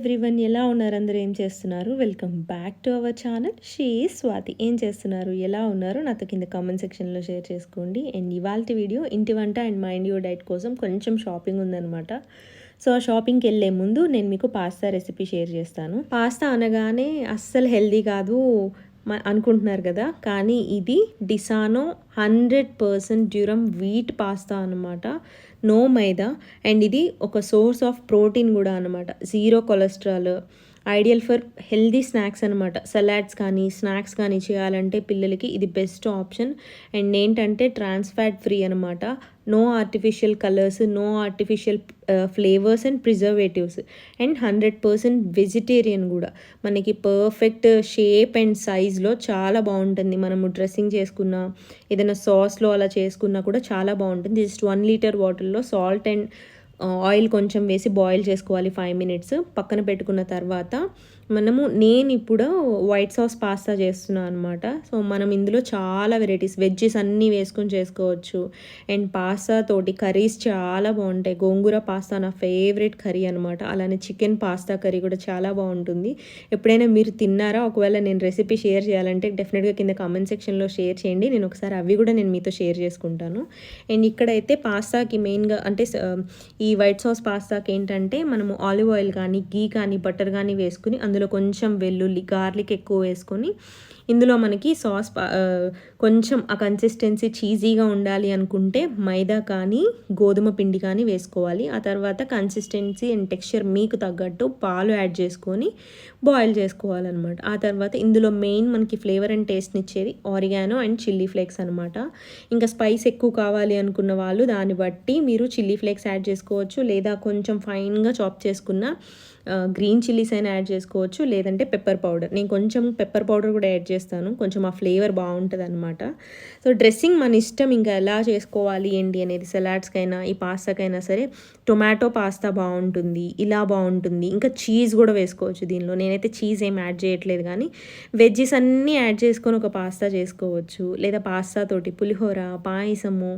Everyone ఎలా ఉన్నారు? అందరూ ఏం చేస్తున్నారు? Welcome back to our channel she Swathi ఏం చేస్తున్నారు? ఎలా ఉన్నారు? నాతో కింద కామెంట్ సెక్షన్లో షేర్ చేసుకోండి. అండ్ ఇవాళ వీడియో ఇంటి వంట అండ్ మైండ్ యూర్ డైట్ కోసం కొంచెం షాపింగ్ ఉందన్నమాట. సో ఆ షాపింగ్కి వెళ్ళే ముందు నేను మీకు పాస్తా రెసిపీ షేర్ చేస్తాను. పాస్తా అనగానే అస్సలు హెల్దీ కాదు అనుకుంటున్నారు కదా? కానీ ఇది Disano hundred percent durum wheat pasta అనమాట నో మైదా అండ్ ఇది ఒక సోర్స్ ఆఫ్ ప్రోటీన్ కూడా అనమాట zero cholesterol. Ideal for healthy snacks అనమాట సలాడ్స్ కానీ స్నాక్స్ కానీ చేయాలంటే పిల్లలకి ఇది బెస్ట్ ఆప్షన్. అండ్ ఏంటంటే ట్రాన్స్ ఫ్యాట్ ఫ్రీ అనమాట no artificial colours no artificial flavours and preservatives. And hundred percent vegetarian కూడా. మనకి పర్ఫెక్ట్ షేప్ అండ్ సైజ్లో చాలా బాగుంటుంది. మనము డ్రెస్సింగ్ చేసుకున్నా ఏదైనా సాస్లో అలా చేసుకున్నా కూడా చాలా బాగుంటుంది. జస్ట్ వన్ లీటర్ బాటిల్లో సాల్ట్ అండ్ ఆయిల్ కొంచెం వేసి బాయిల్ చేసుకోవాలి ఫైవ్ మినిట్స్. పక్కన పెట్టుకున్న తర్వాత మనము నేను ఇప్పుడు వైట్ సాస్ పాస్తా చేస్తున్నాను అనమాట సో మనం ఇందులో చాలా వెరైటీస్ వెజ్జెస్ అన్నీ వేసుకొని చేసుకోవచ్చు. అండ్ పాస్తా తోటి కర్రీస్ చాలా బాగుంటాయి గోంగూర పాస్తా నా ఫేవరెట్ కర్రీ అనమాట అలానే చికెన్ పాస్తా కర్రీ కూడా చాలా బాగుంటుంది ఎప్పుడైనా మీరు తిన్నారా? ఒకవేళ నేను రెసిపీ షేర్ చేయాలంటే డెఫినెట్గా కింద కామెంట్ సెక్షన్లో షేర్ చేయండి. నేను ఒకసారి అవి కూడా నేను మీతో షేర్ చేసుకుంటాను. అండ్ ఇక్కడైతే పాస్తాకి మెయిన్గా అంటే ఈ వైట్ సాస్ పాస్తాకి ఏంటంటే మనము ఆలివ్ ఆయిల్ కానీ గీ కానీ బటర్ కానీ వేసుకుని అందులో అందులో కొంచెం వెల్లుల్లి గార్లిక్ ఎక్కువ వేసుకొని ఇందులో మనకి సాస్ కొంచెం ఆ కన్సిస్టెన్సీ చీజీగా ఉండాలి అనుకుంటే మైదా కానీ గోధుమ పిండి కానీ వేసుకోవాలి. ఆ తర్వాత కన్సిస్టెన్సీ అండ్ టెక్స్చర్ మీకు తగ్గట్టు పాలు యాడ్ చేసుకొని బాయిల్ చేసుకోవాలన్నమాట. ఆ తర్వాత ఇందులో మెయిన్ మనకి ఫ్లేవర్ అండ్ టేస్ట్ని ఇచ్చేది ఆరిగానో అండ్ చిల్లీ ఫ్లేక్స్ అనమాట ఇంకా స్పైస్ ఎక్కువ కావాలి అనుకున్న వాళ్ళు దాన్ని బట్టి మీరు చిల్లీ ఫ్లేక్స్ యాడ్ చేసుకోవచ్చు. లేదా కొంచెం ఫైన్గా చాప్ చేసుకున్న గ్రీన్ చిల్లీస్ అయినా యాడ్ చేసుకోవచ్చు లేదంటే పెప్పర్ పౌడర్ నేను కొంచెం పెప్పర్ పౌడర్ కూడా యాడ్ చేస్తాను. కొంచెం ఆ ఫ్లేవర్ బాగుంటుంది అనమాట సో డ్రెస్సింగ్ మన ఇష్టం ఇంకా ఎలా చేసుకోవాలి ఏంటి అనేది సలాడ్స్కైనా ఈ పాస్తాకైనా సరే టొమాటో పాస్తా బాగుంటుంది ఇలా బాగుంటుంది. ఇంకా చీజ్ కూడా వేసుకోవచ్చు దీనిలో. నేనైతే చీజ్ ఏం యాడ్ చేయట్లేదు కానీ వెజ్జెస్ అన్నీ యాడ్ చేసుకొని ఒక పాస్తా చేసుకోవచ్చు. లేదా పాస్తా తోటి పులిహోర పాయసము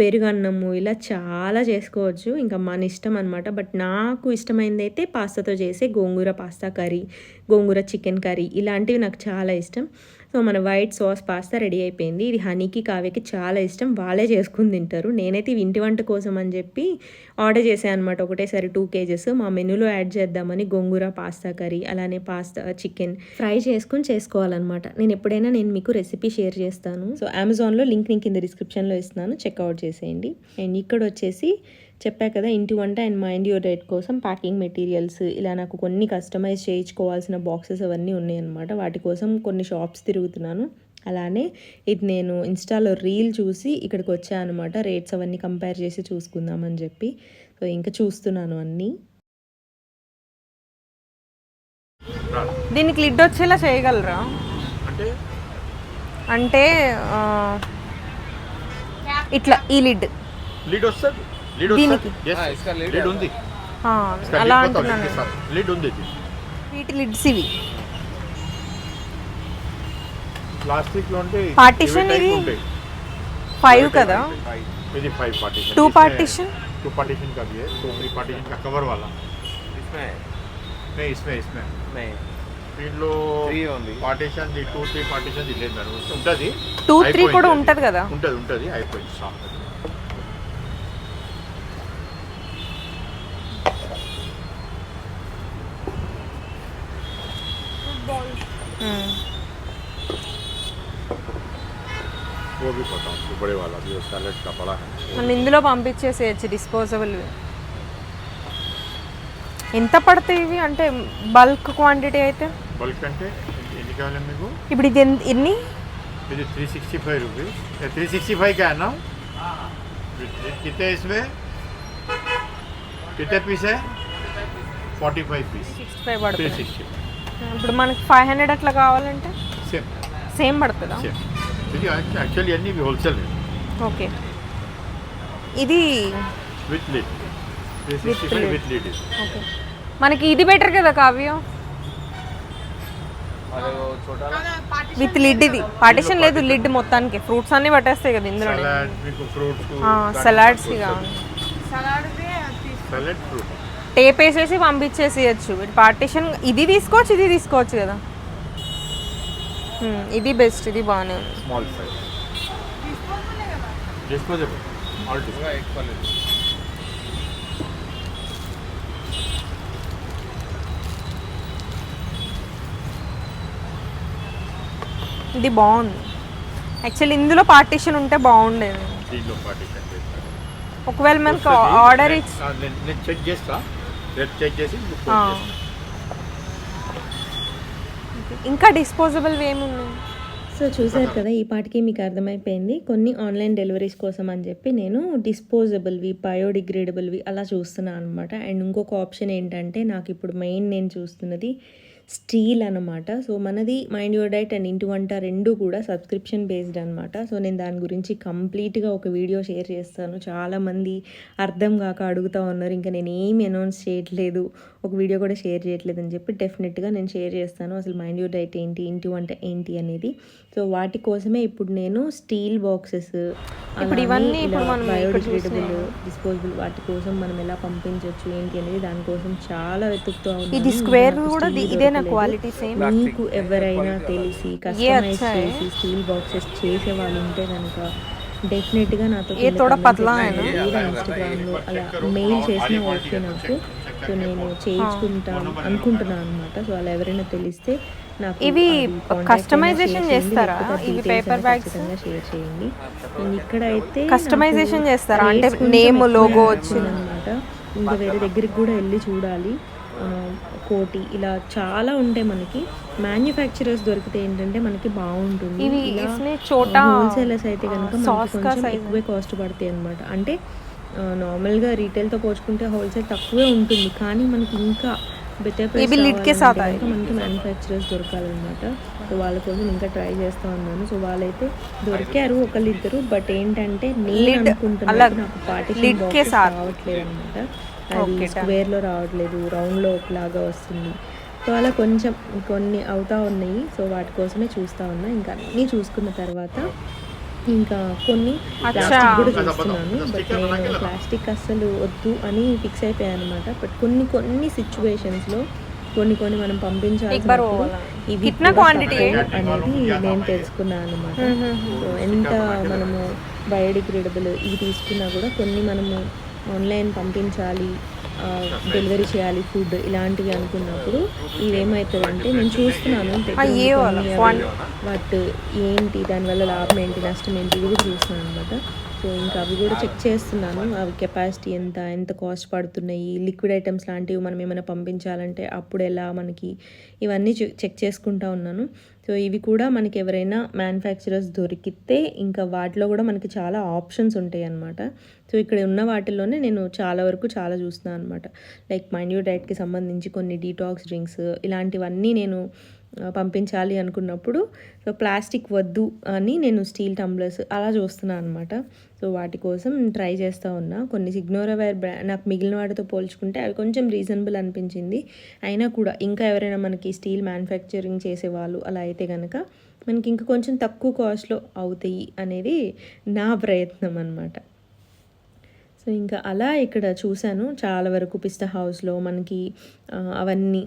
పెరుగన్నము ఇలా చాలా చేసుకోవచ్చు. ఇంకా మన ఇష్టం అనమాట బట్ నాకు ఇష్టమైనది అయితే పాస్తాతో చేసే gongura pasta curry gongura chicken curry ఇలాంటివి నాకు చాలా ఇష్టం. సో మన వైట్ సాస్ పాస్తా రెడీ అయిపోయింది. ఇది హనీకి కావ్యకి చాలా ఇష్టం. వాళ్ళే చేసుకుని తింటారు. నేనైతే ఇంటి వంట కోసం అని చెప్పి ఆర్డర్ చేశాను అనమాట ఒకటేసారి టూ కేజెస్. మా మెనూలో యాడ్ చేద్దామని గోంగూర పాస్తా కర్రీ అలానే పాస్తా చికెన్ ఫ్రై చేసుకుని చేసుకోవాలన్నమాట. నేను ఎప్పుడైనా నేను మీకు రెసిపీ షేర్ చేస్తాను. సో అమెజాన్లో లింక్ నేను కింద డిస్క్రిప్షన్లో ఇస్తున్నాను. చెక్అవుట్ చేసేయండి. అండ్ ఇక్కడ వచ్చేసి చెప్పా కదా ఇంటి వంట అండ్ మైండ్ యూర్ డైట్ కోసం ప్యాకింగ్ మెటీరియల్స్. ఇలా నాకు కొన్ని కస్టమైజ్ చేయించుకోవాల్సిన బాక్సెస్ అవన్నీ ఉన్నాయన్నమాట. వాటి కోసం కొన్ని షాప్స్ తిరుగుతున్నాను. అలానే ఇది నేను ఇన్స్టాలో రీల్ చూసి ఇక్కడికి వచ్చాను అనమాట రేట్స్ అవన్నీ కంపేర్ చేసి చూసుకుందామని చెప్పి. సో ఇంకా చూస్తున్నాను అన్నీ. దీనికి లిడ్ వచ్చేలా చేయగలరా? అంటే? ఇట్లా ఈ లిడ్. లీడ్ వస్తుంది. దీనికి? వస్తుంది లీడ్ ఉంది ఆ, ఇసుక అలా lead మొత్తం అంటున్నాను ఇస్తాను. లీడ్ ఉంది ఇది వీటి లిడ్స్ ఇవి ప్లాస్టిక్ లో ఉంటే Partition ఇవి type ఇది? ఉంటాయి. ఫైవ్ ఇవి కదా type. ఇది five partition Two partition? Two partition का भी है तो थ्री पार्टीशन का कवर वाला इसमें नहीं इसमें इसमें नहीं దీంట్లో Three only. పార్టీషన్ ది టూ త్రీ పార్టీషన్ ఇది లేదు మేడం ఉంటుంది టూ త్రీ అయిపోయింది కూడా అది. ఉంటది కదా ఉంటుంది ఉంటుంది అయిపోయింది స్టాప్ पता हूँ बड़े वाला जो सैलेड का बड़ा है మనం ఇందులో పంపించేసేయచ్చు డిస్పోజబుల్ ఎంత పడతాయి ఇవి అంటే బల్క్ క్వాంటిటీ అయితే బల్క్ అంటే ఎన్ని- ఎన్ని కావాలి మీకు ఇప్పుడు ఇది ఎన్- ఎన్ని ఇది three sixty five rupees three sixty five का है ना कितने इसमें कितने पीस है forty five piece sixty five three పడుతుంది सिक्सटी ఇప్పుడు మనకి ఫైవ్ హండ్రెడ్ అట్లా కావాలంటే सेम సేమ్ పడుతుందా सेम ఇది యాక్చువల్లీ అన్ని హోల్సేల్ ఓకే. ఇది ఓకే. మనకి ఇది బెటర్ కదా కావ్యం? విత్ లిడ్ ఇది. పార్టిషన్ లేదు లిడ్ మొత్తానికి. ఫ్రూట్స్ అన్ని పట్టేస్తాయి కదా ఇందులో సలాడ్స్ టేప్ వేసేసి పంపించేసేయచ్చు. పార్టిషన్ ఇది తీసుకోవచ్చు ఇది తీసుకోవచ్చు కదా. Hmm, ఇది బెస్ట్ ఇది బాగానే ఉంది. ఇది బాగుంది. యాక్చువల్లీ ఇందులో పార్టీషన్ ఉంటే బాగుండేది. దీనిలో పార్టీషన్ చేస్తాను ఒకవేళ మనకు ఆర్డర్ నేను చెక్ చేస్తా. రేపు చెక్ చేసి. ఇంకా డిస్పోజబుల్ ఏమున్నాయి? సో చూసారు కదా ఈ పాటికి మీకు అర్థమైపోయింది. కొన్ని ఆన్లైన్ డెలివరీస్ కోసం అని చెప్పి నేను డిస్పోజబుల్వి బయోడిగ్రేడబుల్వి అలా చూస్తున్నాను అనమాట అండ్ ఇంకొక ఆప్షన్ ఏంటంటే నాకు ఇప్పుడు మెయిన్ నేను చూస్తున్నది స్టీల్ అనమాట సో మనది మైండ్ యువర్ డైట్ అండ్ ఇంటి వంట రెండు కూడా సబ్స్క్రిప్షన్ బేస్డ్ అనమాట సో నేను దాని గురించి కంప్లీట్గా ఒక వీడియో షేర్ చేస్తాను. చాలామంది అర్థం కాక అడుగుతూ ఉన్నారు. ఇంకా నేను ఏమి అనౌన్స్ చేయట్లేదు. ఒక వీడియో కూడా షేర్ చేయట్లేదు అని చెప్పి డెఫినెట్గా నేను షేర్ చేస్తాను. అసలు మైండ్ యూర్ డైట్ ఏంటి? ఇంటి వంట ఏంటి? అనేది. సో వాటి కోసమే ఇప్పుడు నేను స్టీల్ బాక్సెస్ బయోడిగ్రేడబుల్ డిస్పోజబుల్ వాటి కోసం మనం ఎలా పంపించవచ్చు ఏంటి అనేది దానికోసం చాలా వెతుకుతూ ఉన్నాను. ఇది స్క్వేర్ కూడా ఇదేనా. క్వాలిటీ సేమ్ మీకు ఎవరైనా తెలిసి కస్టమైజ్. చేసి స్టీల్ బాక్సెస్ చేసే వాళ్ళు ఉంటే కనుక డెఫినెట్గా నాతో ఏ తోడ పతలా అయినా? ఇన్స్టాగ్రామ్లో అలా మెయిల్ చేసినా ఓకే నాకు సో నేను చేయించుకుంటాను అనుకుంటున్నాను అనమాట సో అలా ఎవరైనా తెలిస్తే నాకు ఇవి చేయండి, చేస్తారా? ఇవి bags? ఖచ్చితంగా షేర్ చేయండి అండ్ ఇక్కడ అయితే Customization చేస్తారా? అంటే name, logo వచ్చింది. అనమాట ఇంకా వేరే దగ్గరికి కూడా వెళ్ళి చూడాలి కోటి ఇలా చాలా ఉంటాయి మనకి. మ్యానుఫ్యాక్చరర్స్ దొరికితే ఏంటంటే మనకి బాగుంటుంది. హోల్సేలర్స్ అయితే కనుక కొంచెం ఎక్కువే కాస్ట్ పడతాయి అనమాట అంటే నార్మల్గా రీటైల్తో పోల్చుకుంటే హోల్సేల్ తక్కువే ఉంటుంది. కానీ మనకి ఇంకా బెటర్ మనకి మ్యానుఫ్యాక్చరర్స్ దొరకాలన్నమాట. సో వాళ్ళ కోసం ఇంకా ట్రై చేస్తూ ఉన్నాను. సో వాళ్ళైతే దొరికారు ఒకళ్ళిద్దరు. బట్ ఏంటంటే నేను అనుకుంటున్నాను నాకు పార్టీ రావట్లేదు అనమాట అది స్క్వేర్లో రావట్లేదు రౌండ్లో ఒకలాగా వస్తుంది. సో అలా కొంచెం కొన్ని అవుతా ఉన్నాయి. సో వాటి కోసమే చూస్తూ ఉన్నా. ఇంకా అన్నీ చూసుకున్న తర్వాత ఇంకా కొన్ని ప్లాస్టిక్ కూడా చూస్తున్నాను. బట్ నేను ప్లాస్టిక్ అస్సలు వద్దు అని ఫిక్స్ అయిపోయాను అనమాట బట్ కొన్ని కొన్ని సిచ్యువేషన్స్లో కొన్ని కొన్ని మనం పంపించాలి అనేది నేను తెలుసుకున్నాను అనమాట ఎంత మనము బయోడిగ్రేడబుల్ ఇవి తీసుకున్నా కూడా కొన్ని మనము ఆన్లైన్ పంపించాలి డెలివరీ చేయాలి ఫుడ్ ఇలాంటివి అనుకున్నప్పుడు ఇవేమవుతుందంటే నేను చూస్తున్నాను వాటి ఏంటి దానివల్ల లాభం ఏంటి నష్టం ఏంటి ఇవి కూడా చూస్తున్నాను అనమాట సో ఇంకా అవి కూడా చెక్ చేస్తున్నాను అవి కెపాసిటీ ఎంత ఎంత కాస్ట్ పడుతున్నాయి లిక్విడ్ ఐటమ్స్ లాంటివి మనం ఏమైనా పంపించాలంటే అప్పుడు ఎలా మనకి ఇవన్నీ చెక్ చేసుకుంటా ఉన్నాను. సో ఇవి కూడా మనకి ఎవరైనా మ్యానుఫ్యాక్చరర్స్ దొరికితే ఇంకా వాటిలో కూడా మనకి చాలా ఆప్షన్స్ ఉంటాయి అన్నమాట. సో ఇక్కడ ఉన్న వాటిల్లోనే నేను చాలా వరకు చాలా చూస్తున్నాను అనమాట లైక్ మైండ్ యూ డైట్కి సంబంధించి కొన్ని డీటాక్స్ డ్రింక్స్ ఇలాంటివన్నీ నేను పంపించాలి అనుకున్నప్పుడు సో ప్లాస్టిక్ వద్దు అని నేను స్టీల్ టంబ్లర్స్ అలా చూస్తున్నాను అనమాట సో వాటి కోసం ట్రై చేస్తూ ఉన్నా. కొన్ని సిగ్నోరవేర్ బ్రా నాకు మిగిలిన వాటితో పోల్చుకుంటే అవి కొంచెం రీజనబుల్ అనిపించింది. అయినా కూడా ఇంకా ఎవరైనా మనకి స్టీల్ మ్యానుఫ్యాక్చరింగ్ చేసేవాళ్ళు అలా అయితే కనుక మనకి ఇంకా కొంచెం తక్కువ కాస్ట్లో అవుతాయి అనేది నా ప్రయత్నం అనమాట సో ఇంకా అలా ఇక్కడ చూశాను. చాలా వరకు పిస్తా హౌస్లో మనకి అవన్నీ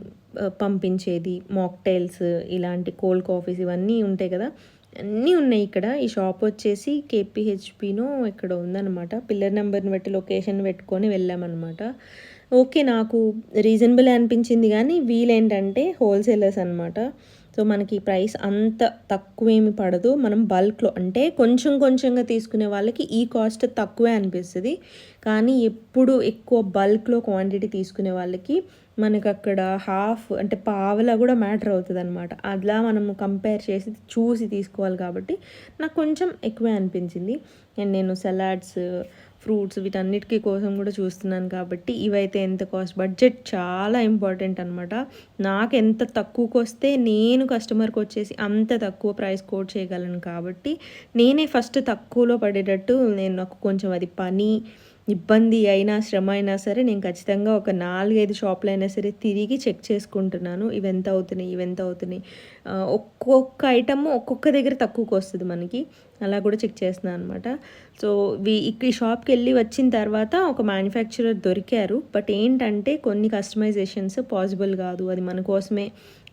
పంపించేది మాక్టైల్స్ ఇలాంటి కోల్డ్ కాఫీస్ ఇవన్నీ ఉంటాయి కదా. అన్నీ ఉన్నాయి ఇక్కడ. ఈ షాప్ వచ్చేసి కేపీహెచ్పినో ఇక్కడ ఉందన్నమాట. పిల్లర్ నెంబర్ని బట్టి లొకేషన్ పెట్టుకొని వెళ్ళామన్నమాట. ఓకే నాకు రీజనబుల్ అనిపించింది కానీ వీలేంటంటే హోల్సేలర్స్ అనమాట సో మనకి ప్రైస్ అంత తక్కువేమి పడదు. మనం బల్క్లో అంటే కొంచెం కొంచెంగా తీసుకునే వాళ్ళకి ఈ కాస్ట్ తక్కువే అనిపిస్తుంది. కానీ ఎప్పుడు ఎక్కువ బల్క్లో క్వాంటిటీ తీసుకునే వాళ్ళకి మనకు అక్కడ హాఫ్ అంటే పావలా కూడా మ్యాటర్ అవుతుంది అనమాట అలా మనము కంపేర్ చేసి చూసి తీసుకోవాలి కాబట్టి నాకు కొంచెం ఎక్కువే అనిపించింది. అండ్ నేను సలాడ్స్ ఫ్రూట్స్ వీటన్నిటికీ కోసం కూడా చూస్తున్నాను కాబట్టి ఇవైతే ఎంత కాస్ట్? బడ్జెట్ చాలా ఇంపార్టెంట్ అనమాట నాకు ఎంత తక్కువకి వస్తే నేను కస్టమర్కి వచ్చేసి అంత తక్కువ ప్రైస్ కోట్ చేయగలను కాబట్టి నేనే ఫస్ట్ తక్కువలో పడేటట్టు నేను నాకు కొంచెం అది పని ఇబ్బంది అయినా శ్రమ అయినా సరే నేను ఖచ్చితంగా ఒక నాలుగైదు షాపులు అయినా సరే తిరిగి చెక్ చేసుకుంటున్నాను. ఇవి ఎంత అవుతున్నాయి ఇవి ఎంత అవుతున్నాయి. ఒక్కొక్క ఐటమ్ ఒక్కొక్క దగ్గర తక్కువకు వస్తుంది మనకి. అలా కూడా చెక్ చేస్తున్నాను అనమాట సో ఇక్కడ ఈ షాప్కి వెళ్ళి వచ్చిన తర్వాత ఒక మ్యానుఫ్యాక్చరర్ దొరికారు. బట్ ఏంటంటే కొన్ని కస్టమైజేషన్స్ పాసిబుల్ కాదు. అది మన కోసమే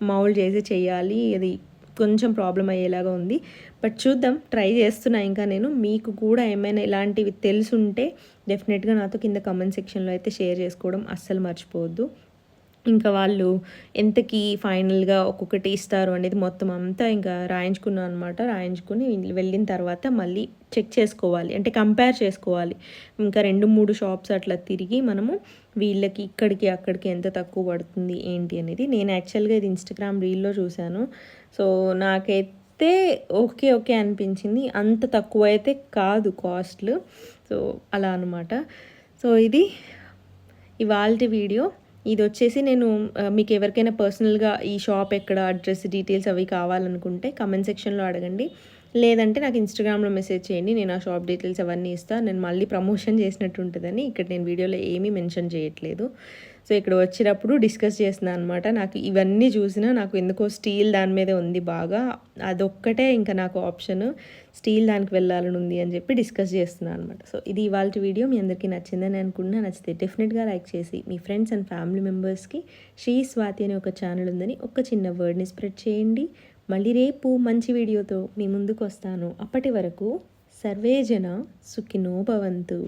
మౌల్డ్ చేసి చేయాలి. అది కొంచెం ప్రాబ్లం అయ్యేలాగా ఉంది. బట్ చూద్దాం ట్రై చేస్తున్నా ఇంకా నేను. మీకు కూడా ఏమైనా ఇలాంటివి తెలుసుంటే డెఫినెట్గా నాతో కింద కమెంట్ సెక్షన్లో అయితే షేర్ చేసుకోవడం అస్సలు మర్చిపోవద్దు. ఇంకా వాళ్ళు ఎంతకి ఫైనల్గా ఒక్కొక్కటి ఇస్తారు అనేది మొత్తం అంతా ఇంకా రాయించుకున్నాను అనమాట రాయించుకుని వెళ్ళిన తర్వాత మళ్ళీ చెక్ చేసుకోవాలి. అంటే కంపేర్ చేసుకోవాలి. ఇంకా రెండు మూడు షాప్స్ అట్లా తిరిగి మనము వీళ్ళకి ఇక్కడికి అక్కడికి ఎంత తక్కువ పడుతుంది ఏంటి అనేది నేను యాక్చువల్గా ఇది ఇన్స్టాగ్రామ్ రీల్లో చూశాను. సో నాకైతే ఓకే ఓకే అనిపించింది. అంత తక్కువ అయితే కాదు కాస్ట్లు. సో అలా అనమాట సో ఇది ఇవాళ వీడియో. ఇది వచ్చేసి నేను మీకు ఎవరికైనా పర్సనల్గా ఈ షాప్ ఎక్కడ అడ్రస్ డీటెయిల్స్ అవి కావాలనుకుంటే కమెంట్ సెక్షన్లో అడగండి. లేదంటే నాకు ఇన్స్టాగ్రామ్లో మెసేజ్ చేయండి నేను ఆ షాప్ డీటెయిల్స్ అవన్నీ ఇస్తాను నేను మళ్ళీ ప్రమోషన్ చేసినట్టు ఉంటుందని ఇక్కడ నేను వీడియోలో ఏమీ మెన్షన్ చేయట్లేదు. సో ఇక్కడ వచ్చినప్పుడు డిస్కస్ చేస్తున్నాను అనమాట నాకు ఇవన్నీ చూసినా నాకు ఎందుకో స్టీల్ దాని మీదే ఉంది బాగా. అదొక్కటే ఇంకా నాకు ఆప్షన్ స్టీల్ దానికి వెళ్ళాలని ఉంది అని చెప్పి డిస్కస్ చేస్తున్నాను అనమాట సో ఇది ఇవాళ వీడియో. మీ అందరికీ నచ్చిందని అనుకున్నా నచ్చితే డెఫినెట్గా లైక్ చేసి మీ ఫ్రెండ్స్ అండ్ ఫ్యామిలీ మెంబర్స్కి శ్రీ స్వాతి అనే ఒక ఛానల్ ఉందని ఒక చిన్న వర్డ్ని స్ప్రెడ్ చేయండి. మళ్ళీ రేపు మంచి వీడియోతో మీ ముందుకు వస్తాను అప్పటి వరకు సర్వే జన సుఖినో భవంతు.